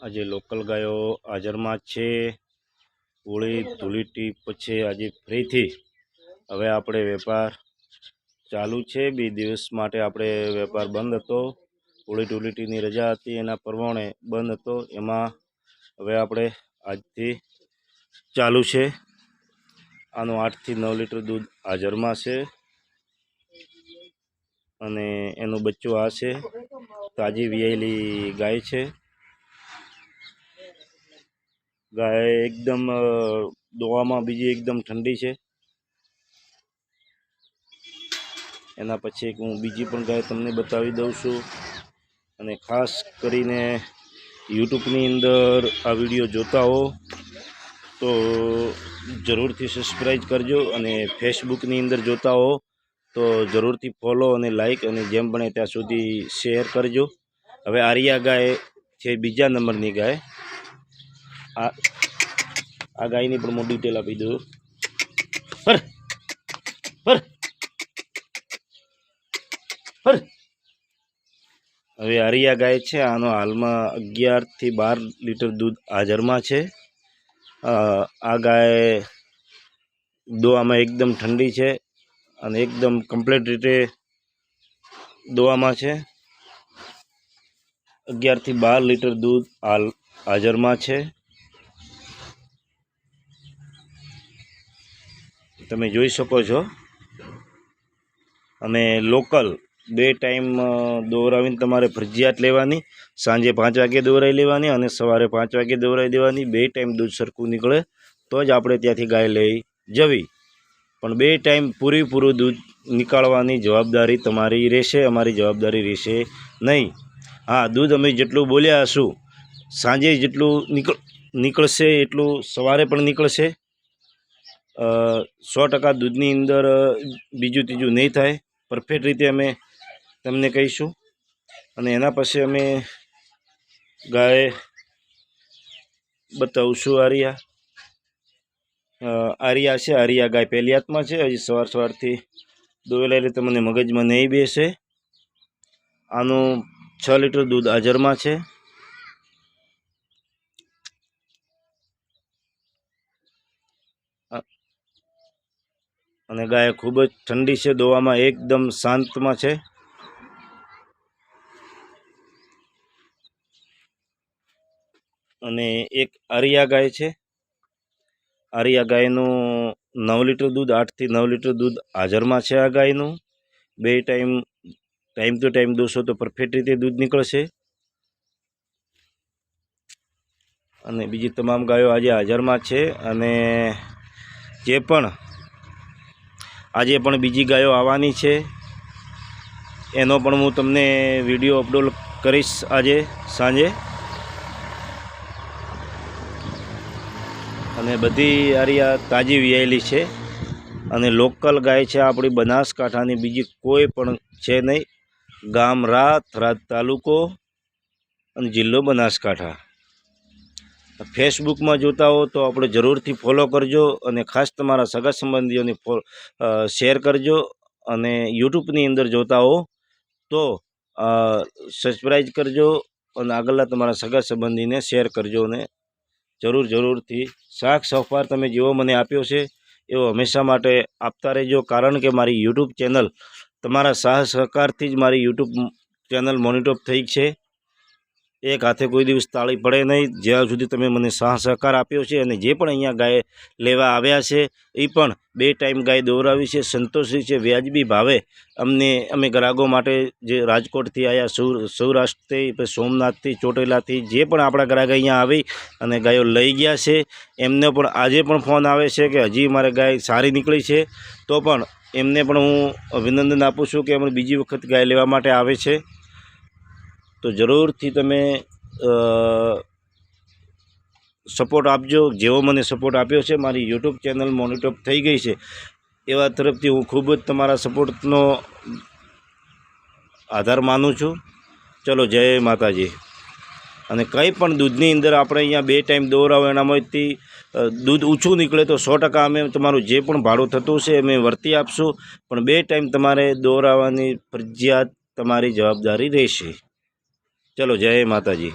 આજે લોકલ ગાયો હાજરમાં છે. હોળી ધૂળીટી પછી આજે ફ્રીથી હવે આપણે વેપાર ચાલુ છે. બે દિવસ માટે આપણે વેપાર બંધ હતો. હોળી ધૂળીટીની રજા હતી, એના પ્રમાણે બંધ હતો. એમાં હવે આપણે આજથી ચાલુ છે. આનું આઠથી નવ લીટર દૂધ હાજરમાં છે. અને એનું બચ્ચું આ છે. તાજી વિયાયેલી ગાય છે. ગાય એકદમ દોવામાં બીજી એકદમ ઠંડી છે. એના પછી એક હું બીજી પણ ગાય તમને બતાવી દઉં છું. અને ખાસ કરીને યુટ્યુબની અંદર આ વીડિયો જોતા હો, તો જરૂરથી સબસ્ક્રાઈબ કરજો અને ફેસબુકની અંદર જોતા હો, તો જરૂરથી ફોલો અને લાઈક અને જેમ બને ત્યાં સુધી શેર કરજો. હવે આર્યા ગાય છે, બીજા નંબરની ગાય. આ આ ગાયની પણ હું ડિટેલ આપી દઉં. પર પર પર. હવે હરિયા ગાય છે, આનો હાલમાં અગિયારથી બાર લીટર દૂધ હાજરમાં છે. આ ગાય દોવામાં એકદમ ઠંડી છે અને એકદમ કમ્પ્લીટ રીતે દોવામાં છે. અગિયારથી બાર લીટર દૂધ હાલ હાજરમાં છે. તમે જોઈ શકો છો. અને લોકલ બે ટાઈમ દોરાવીને તમારે ફરજિયાત લેવાની. સાંજે પાંચ વાગે દોરાઈ લેવાની અને સવારે પાંચ વાગે દોરાઈ દેવાની. બે ટાઈમ દૂધ સરખું નીકળે તો જ આપણે ત્યાંથી ગાય લઈ જવી. પણ બે ટાઈમ પૂરેપૂરું દૂધ નીકાળવાની જવાબદારી તમારી રહેશે, અમારી જવાબદારી રહેશે નહીં. હા, દૂધ અમે જેટલું બોલ્યા હશું, સાંજે જેટલું નીકળ, નીકળશે એટલું સવારે પણ નીકળશે. સો ટકા દૂધની અંદર બીજું ત્રીજું નહીં થાય. પરફેક્ટ રીતે અમે તમને કહીશું. અને એના પછી અમે ગાય બતાવશું આરિયા. આરિયા છે, આરિયા ગાય પહેલી હાથમાં છે. હજી સવાર સવારથી દોવેલા એટલે તમને મગજમાં નહીં બેસે. આનું છ લીટર દૂધ હાજરમાં છે. અને ગાય ખૂબ જ ઠંડી છે, દોવામાં એકદમ શાંતમાં છે. અને એક આરિયા ગાય છે. આરિયા ગાયનું નવ લીટર દૂધ, આઠથી નવ લીટર દૂધ હાજરમાં છે આ ગાયનું. બે ટાઈમ ટાઈમ ટુ ટાઈમ દોશો તો પરફેક્ટ રીતે દૂધ નીકળશે. અને બીજી તમામ ગાયો આજે હાજરમાં છે અને જે પણ આજે પણ બીજી ગાયો આવવાની છે. એનો પણ હું તમને વીડિયો અપલોડ કરીશ આજે, સાંજે. અને બધી આરિયા તાજી વિયાયેલી છે. અને લોકલ ગાય છે આપણી બનાસકાંઠાની, બીજી કોઈ પણ છે નહીં. ગામ રાત રાત તાલુકો અને જિલ્લો બનાસકાંઠા. ફેસબુકમાં જોતા હો તો આપણે જરૂરથી ફોલો કરજો અને ખાસ તમારા સગા સંબંધીઓને શેર કરજો અને યુટ્યુબની અંદર જોતા હો તો સબસ્ક્રાઈબ કરજો અને આગળના તમારા સગા સંબંધીને શેર કરજો અને જરૂર, જરૂરથી શાક સહકાર તમે જેવો મને આપ્યો છે એવો હંમેશા માટે આપતા રહેજો. કારણ કે મારી યુટ્યુબ ચેનલ તમારા સાહ સહકારથી જ મારી યુટ્યુબ ચેનલ મોનિટોપ થઈ છે. એક હાથે કોઈ દિવસ તાળી પડે નહીં. જ્યાં સુધી તમે મને સાહ સહકાર આપ્યો છે અને જે પણ અહીંયા ગાય લેવા આવ્યા છે, એ પણ બે ટાઈમ ગાય દોરાવી છે. સંતોષી છે, વ્યાજબી ભાવે. અમને, અમે ગ્રાહકો માટે જે રાજકોટથી આવ્યા સૌ સૌરાષ્ટ્રથી સોમનાથથી, ચોટેલાથી જે પણ આપણા ગ્રાહક અહીંયા આવી અને ગાયો લઈ ગયા છે, એમને પણ આજે પણ ફોન આવે છે કે હજી મારે ગાય સારી નીકળી છે. તો પણ એમને પણ હું અભિનંદન આપું છું કે અમે બીજી વખત ગાય લેવા માટે આવે છે. તો જરૂરથી તમે સપોર્ટ આપજો. જેવો મને સપોર્ટ આપ્યો છે, મારી યુટ્યુબ ચેનલ મોનિટર થઈ ગઈ છે. એવા તરફથી હું ખૂબ જ તમારા સપોર્ટનો આધાર માનું છું. ચલો, જય માતાજી. અને કંઈ પણ દૂધની અંદર આપણે અહીંયા બે ટાઈમ દોરાવો, એનામાંથી દૂધ ઊંચું નીકળે તો સો ટકા અમે તમારું જે પણ ભાડું થતું છે અમે વર્તી આપશું. પણ બે ટાઈમ તમારે દોરાવવાની ફરજિયાત તમારી જવાબદારી રહેશે. ચલો જય માતાજી.